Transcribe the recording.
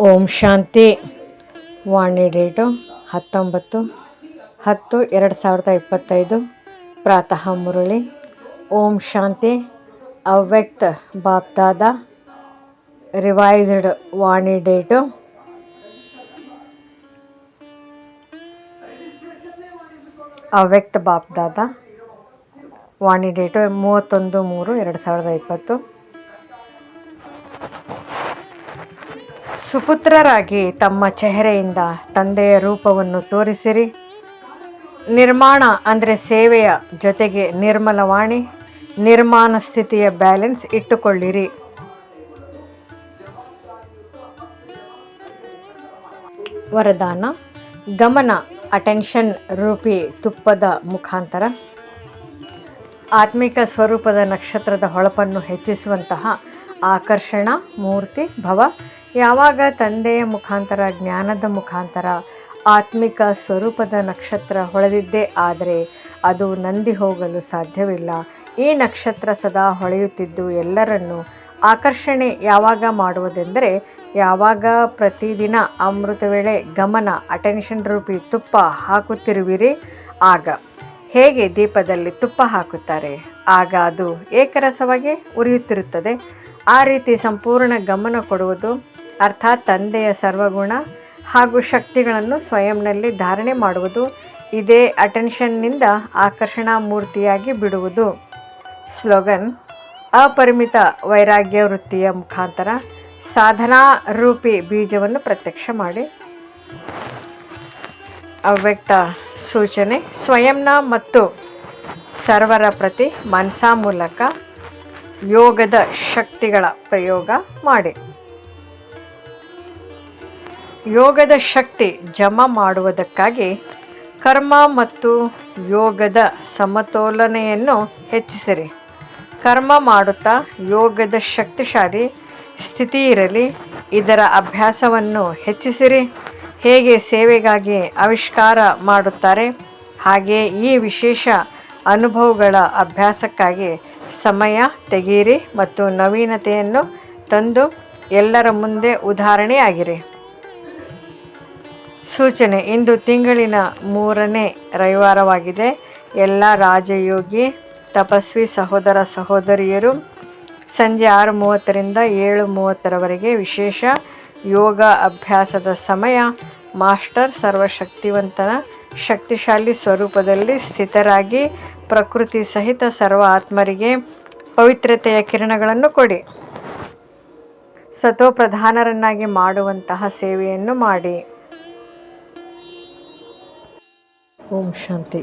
ಓಂ ಶಾಂತಿ. ವಾಣಿ date ಹತ್ತೊಂಬತ್ತು ಹತ್ತು ಎರಡು ಸಾವಿರದ ಇಪ್ಪತ್ತೈದು. ಪ್ರಾತಃ ಮುರಳಿ. ಓಂ ಶಾಂತಿ. ಅವ್ಯಕ್ತ ಬಾಪ್ದಾದ. ರಿವೈಸ್ಡ್ ವಾಣಿ ಡೇಟು. ಅವ್ಯಕ್ತ ಬಾಪ್ದಾದ. ವಾಣಿ ಡೇಟು ಮೂವತ್ತೊಂದು ಮೂರು ಎರಡು ಸಾವಿರದ ಇಪ್ಪತ್ತು. ಸುಪುತ್ರರಾಗಿ ತಮ್ಮ ಚೆಹರೆಯಿಂದ ತಂದೆಯ ರೂಪವನ್ನು ತೋರಿಸಿರಿ. ನಿರ್ಮಾಣ ಅಂದರೆ ಸೇವೆಯ ಜೊತೆಗೆ ನಿರ್ಮಲವಾಣಿ, ನಿರ್ಮಾಣ ಸ್ಥಿತಿಯ ಬ್ಯಾಲೆನ್ಸ್ ಇಟ್ಟುಕೊಳ್ಳಿರಿ. ವರದಾನ, ಗಮನ, ಅಟೆನ್ಷನ್ ರೂಪಿ ತುಪ್ಪದ ಮುಖಾಂತರ. ಆತ್ಮಿಕ ಸ್ವರೂಪದ ನಕ್ಷತ್ರದ ಹೊಳಪನ್ನು ಹೆಚ್ಚಿಸುವಂತಹ ಆಕರ್ಷಣ, ಮೂರ್ತಿ, ಭವ ಯಾವಾಗ ತಂದೆಯ ಮುಖಾಂತರ, ಜ್ಞಾನದ ಮುಖಾಂತರ, ಆತ್ಮಿಕ ಸ್ವರೂಪದ ನಕ್ಷತ್ರ ಹೊಳೆದಿದ್ದೇ ಆದರೆ ಅದು ನಂದಿ ಹೋಗಲು ಸಾಧ್ಯವಿಲ್ಲ. ಈ ನಕ್ಷತ್ರ ಸದಾ ಹೊಳೆಯುತ್ತಿದ್ದು ಎಲ್ಲರನ್ನು ಆಕರ್ಷಣೆ ಯಾವಾಗ ಮಾಡುವುದೆಂದರೆ ಯಾವಾಗ ಪ್ರತಿದಿನ ಅಮೃತ ವೇಳೆ ಗಮನ ಅಟೆನ್ಷನ್ ರೂಪಿ ತುಪ್ಪ ಹಾಕುತ್ತಿರುವಿರಿ. ಆಗ ಹೇಗೆ ದೀಪದಲ್ಲಿ ತುಪ್ಪ ಹಾಕುತ್ತಾರೆ? ಆಗ ಅದು ಏಕರಸವಾಗಿ ಉರಿಯುತ್ತಿರುತ್ತದೆ. ಆ ರೀತಿ ಸಂಪೂರ್ಣ ಗಮನ ಕೊಡುವುದು ಅರ್ಥಾತ್ ತಂದೆಯ ಸರ್ವಗುಣ ಹಾಗೂ ಶಕ್ತಿಗಳನ್ನು ಸ್ವಯಂನಲ್ಲಿ ಧಾರಣೆ ಮಾಡುವುದು, ಇದೇ ಅಟೆನ್ಷನ್ನಿಂದ ಆಕರ್ಷಣಾ ಮೂರ್ತಿಯಾಗಿ ಬಿಡುವುದು. ಸ್ಲೋಗನ್ ಅಪರಿಮಿತ ವೈರಾಗ್ಯ ವೃತ್ತಿಯ ಮುಖಾಂತರ ಸಾಧನಾ ರೂಪಿ ಬೀಜವನ್ನು ಪ್ರತ್ಯಕ್ಷ ಮಾಡಿ. ಅವ್ಯಕ್ತ ಸೂಚನೆ, ಸ್ವಯಂನ ಮತ್ತು ಸರ್ವರ ಪ್ರತಿ ಮನಸಾ ಮೂಲಕ ಯೋಗದ ಶಕ್ತಿಗಳ ಪ್ರಯೋಗ ಮಾಡಿ. ಯೋಗದ ಶಕ್ತಿ ಜಮಾ ಮಾಡುವುದಕ್ಕಾಗಿ ಕರ್ಮ ಮತ್ತು ಯೋಗದ ಸಮತೋಲನೆಯನ್ನು ಹೆಚ್ಚಿಸಿರಿ. ಕರ್ಮ ಮಾಡುತ್ತಾ ಯೋಗದ ಶಕ್ತಿಶಾಲಿ ಸ್ಥಿತಿ ಇರಲಿ, ಇದರ ಅಭ್ಯಾಸವನ್ನು ಹೆಚ್ಚಿಸಿರಿ. ಹೇಗೆ ಸೇವೆಗಾಗಿ ಆವಿಷ್ಕಾರ ಮಾಡುತ್ತಾರೆ, ಹಾಗೆ ಈ ವಿಶೇಷ ಅನುಭವಗಳ ಅಭ್ಯಾಸಕ್ಕಾಗಿ ಸಮಯ ತೆಗೀರಿ ಮತ್ತು ನವೀನತೆಯನ್ನು ತಂದು ಎಲ್ಲರ ಮುಂದೆ ಉದಾಹರಣೆಯಾಗಿರಿ. ಸೂಚನೆ, ಇಂದು ತಿಂಗಳಿನ ಮೂರನೇ ರವಿವಾರವಾಗಿದೆ. ಎಲ್ಲ ರಾಜಯೋಗಿ, ತಪಸ್ವಿ ಸಹೋದರ ಸಹೋದರಿಯರು, ಸಂಜೆ ಆರು ಮೂವತ್ತರಿಂದ ಏಳು ಮೂವತ್ತರವರೆಗೆ ವಿಶೇಷ ಯೋಗ ಅಭ್ಯಾಸದ ಸಮಯ. ಮಾಸ್ಟರ್ ಸರ್ವಶಕ್ತಿವಂತನ ಶಕ್ತಿಶಾಲಿ ಸ್ವರೂಪದಲ್ಲಿ ಸ್ಥಿತರಾಗಿ ಪ್ರಕೃತಿ ಸಹಿತ ಸರ್ವ ಆತ್ಮರಿಗೆ ಪವಿತ್ರತೆಯ ಕಿರಣಗಳನ್ನು ಕೊಡಿ. ಸತೋಪ್ರಧಾನರನ್ನಾಗಿ ಮಾಡುವಂತಹ ಸೇವೆಯನ್ನು ಮಾಡಿ. ಓಂ ಶಾಂತಿ.